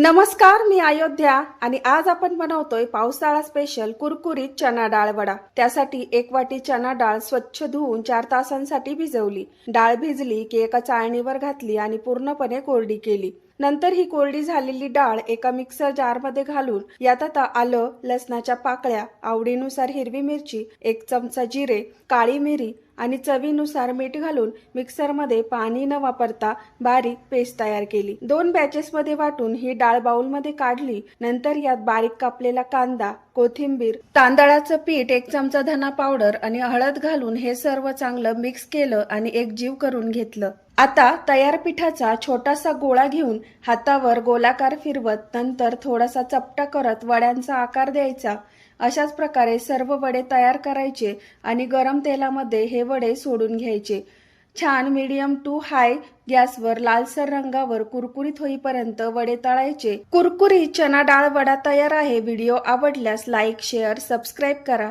नमस्कार मी अयोध्या आणि आज आपण बनवतोय पावसाळा स्पेशल कुरकुरीत चना डाळ वडा. त्यासाठी एक वाटी चना डाळ स्वच्छ धुवून चार तासांसाठी भिजवली. डाळ भिजली की एका चाळणीवर घातली आणि पूर्णपणे कोरडी केली. नंतर ही कोरडी झालेली डाळ एका मिक्सर जारमध्ये घालून यात आता आलं लसणाच्या पाकळ्या आवडीनुसार हिरवी मिरची एक चमचा जिरे काळी मिरी आणि चवीनुसार मीठ घालून मिक्सरमध्ये पाणी न वापरता बारीक पेस्ट तयार केली. दोन बॅचेसमध्ये वाटून ही डाळ बाउलमध्ये काढली. नंतर यात बारीक कापलेला कांदा कोथिंबीर तांदळाचं पीठ एक चमचा धना पावडर आणि हळद घालून हे सर्व चांगलं मिक्स केलं आणि एक जीव करून घेतलं. आता तयार पिठाचा छोटासा गोळा घेऊन हातावर गोलाकार फिरवत नंतर थोडासा चपटा करत वड्यांचा आकार द्यायचा. अशाच प्रकारे सर्व वडे तयार करायचे आणि गरम तेलामध्ये हे वडे सोडून घ्यायचे. छान मीडियम टू हाय गॅसवर लालसर रंगावर कुरकुरीत होईपर्यंत वडे तळायचे. कुरकुरीत चना डाळ वडा तयार आहे. व्हिडिओ आवडल्यास लाईक शेअर सबस्क्राईब करा.